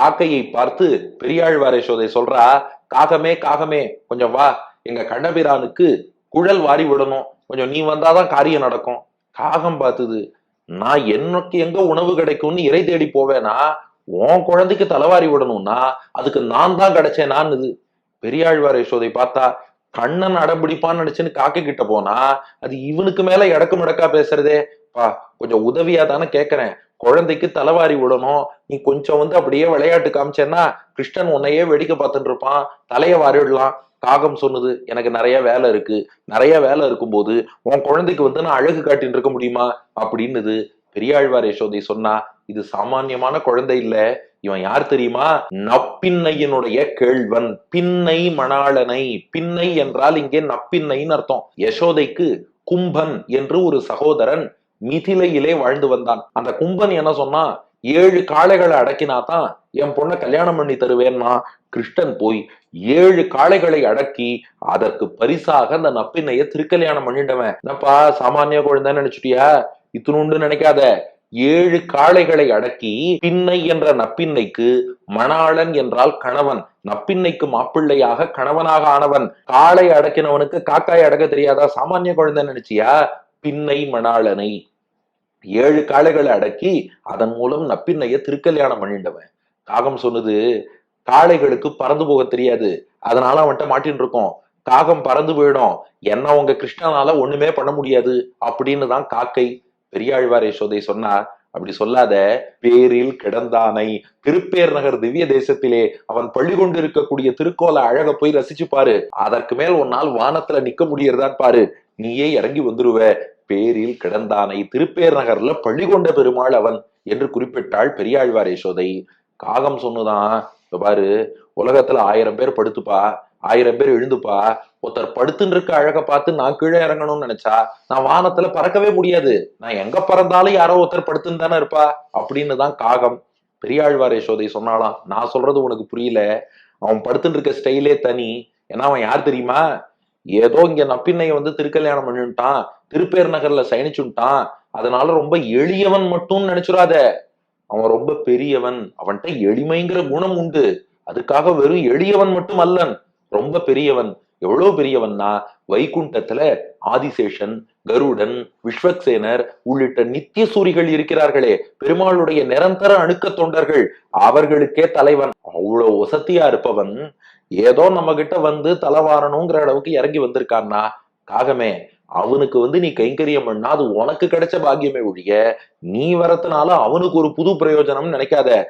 காக்கையை பார்த்து பெரியாழ்வார் யசோதை சொல்றா காகமே காகமே கொஞ்சம் வா எங்க கண்ணபிரானுக்கு குழல் வாரி விடணும். கொஞ்சம் நீ வந்தாதான் காரியம் நடக்கும். காகம் பார்த்துது நான் என்னக்கு எங்க உணவு கிடைக்கும்னு இறை தேடி போவேனா? உன் குழந்தைக்கு தலைவாரி விடணும்னா அதுக்கு நான் தான் கிடைச்சேனான்னுது. பெரியாழ்வார் யசோதை பார்த்தா கண்ணன் அடம்பிடிப்பான்னு நினைச்சுன்னு காக்கை கிட்ட போனா அது இவனுக்கு மேல இடக்கு முடக்கா பேசுறதே. பா கொஞ்சம் உதவியா தானே கேக்குறேன். குழந்தைக்கு தலைவாரி விடணும். நீ கொஞ்சம் வந்து அப்படியே விளையாட்டு காமிச்சேன்னா கிருஷ்ணன் உன்னையே வேடிக்கை பார்த்துட்டு இருப்பான். தலையை வாரிடலாம். விடலாம் காகம் சொன்னது எனக்கு நிறைய வேலை இருக்கு. நிறைய வேலை இருக்கும்போது உன் குழந்தைக்கு வந்து நான் அழகு காட்டின்னு இருக்க முடியுமா? அப்படின்னுது. பெரியாழ்வார் யசோதை சொன்னா இது சாமானியமான குழந்தை இல்ல. இவன் யார் தெரியுமா? நப்பின்னையினுடைய கேழ்வன் பின்னை மணாளனை. பின்னை என்றால் இங்கே நப்பின்னைன்னு அர்த்தம். யசோதைக்கு கும்பன் என்று ஒரு சகோதரன் மிதிலையிலே வாழ்ந்து வந்தான். அந்த கும்பன் என்ன சொன்னா ஏழு காளைகளை அடக்கினாதான் என் பொண்ணை கல்யாணம் பண்ணி தருவேன்னா கிருஷ்ணன் போய் ஏழு காளைகளை அடக்கி அதற்கு பரிசாக அந்த நப்பின்னைய திருக்கல்யாணம் பண்ணிட்டவன். என்னப்பா சாமானிய குழந்தைன்னு நினைச்சுட்டியா? இத்தினுண்டு நினைக்காத. ஏழு காளைகளை அடக்கி பின்னை என்ற நப்பின்னைக்கு மணாளன் என்றால் கணவன். நப்பின்னைக்கு மாப்பிள்ளையாக கணவனாக ஆனவன். காளை அடக்கினவனுக்கு காக்காய் அடக்க தெரியாதா? சாமானிய குழந்தை நினைச்சியா? பின்னை மணாளனை. ஏழு காளைகளை அடக்கி அதன் மூலம் நப்பின்னைய திருக்கல்யாணம் பண்ணிட்டவன். காகம் சொன்னது காளைகளுக்கு பறந்து போக தெரியாது. அதனால அவன்கிட்ட மாட்டின்னு இருக்கோம். காகம் பறந்து போயிடும். என்ன உங்க கிருஷ்ணனால ஒண்ணுமே பண்ண முடியாது. அப்படின்னு தான் காக்கை பெரியாழ்வார் யசோதை சொன்னார். அப்படி சொல்லாத பேரில் கிடந்தானை திருப்பேர் நகர் திவ்ய தேசத்திலே அவன் பள்ளி கொண்டு இருக்கக்கூடிய திருக்கோல அழக போய் ரசிச்சு பாரு. அதற்கு மேல் உன்னால் வானத்துல நிக்க முடியறதான் பாரு. நீயே இறங்கி வந்துருவ. பேரில் கிடந்தானை திருப்பேர் நகர்ல பள்ளி கொண்ட பெருமாள் அவன் என்று குறிப்பிட்டாள் பெரியாழ்வார் யசோதை. காகம் சொன்னுதான் இப்ப பாரு உலகத்துல ஆயிரம் பேர் படுத்துப்பா ஆயிரம் பேர் எழுந்துப்பா. ஒருத்தர் படுத்துன்னு இருக்க அழக பார்த்து நான் கீழே இறங்கணும்னு நினைச்சா நான் வானத்துல பறக்கவே முடியாது. நான் எங்க பறந்தாலும் யாரோ ஒருத்தர் படுத்துன்னு தானே இருப்பா. அப்படின்னு தான் காகம். பெரியாழ்வார் யசோதை சொன்னாலாம் நான் சொல்றது உனக்கு புரியல. அவன் படுத்துட்டு இருக்க ஸ்டைலே தனி. ஏன்னா அவன் யார் தெரியுமா? ஏதோ இங்க நப்பின்னைய வந்து திருக்கல்யாணம் பண்ணிட்டான் திருப்பேர் நகர்ல சயனிச்சுட்டான். அதனால ரொம்ப எளியவன் மட்டும் நினைச்சுடாத அவன் ரொம்ப பெரியவன். அவன்கிட்ட எளிமைங்கிற குணம் உண்டு. அதுக்காக வெறும் எளியவன் மட்டும் அல்லன். ரொம்ப பெரியவன். எவ்வளவு பெரியவன்னா வைகுண்டத்துல ஆதிசேஷன் கருடன் விஸ்வக்சேனர் உள்ளிட்ட நித்திய சூரிகள் இருக்கிறார்களே. பெருமாளுடைய நிரந்தர அணுக்க தொண்டர்கள். அவர்களுக்கே தலைவன். அவ்வளவு வசதியா இருப்பவன். ஏதோ நம்ம கிட்ட வந்து தலைவாரணுங்கிற அளவுக்கு இறங்கி வந்திருக்கான்னா காகமே அவனுக்கு வந்து நீ கைங்கரியம் பண்ணா அது உனக்கு கிடைச்ச பாக்கியமே ஒழிய நீ வரத்துனால அவனுக்கு ஒரு புது பிரயோஜனம்னு நினைக்காத.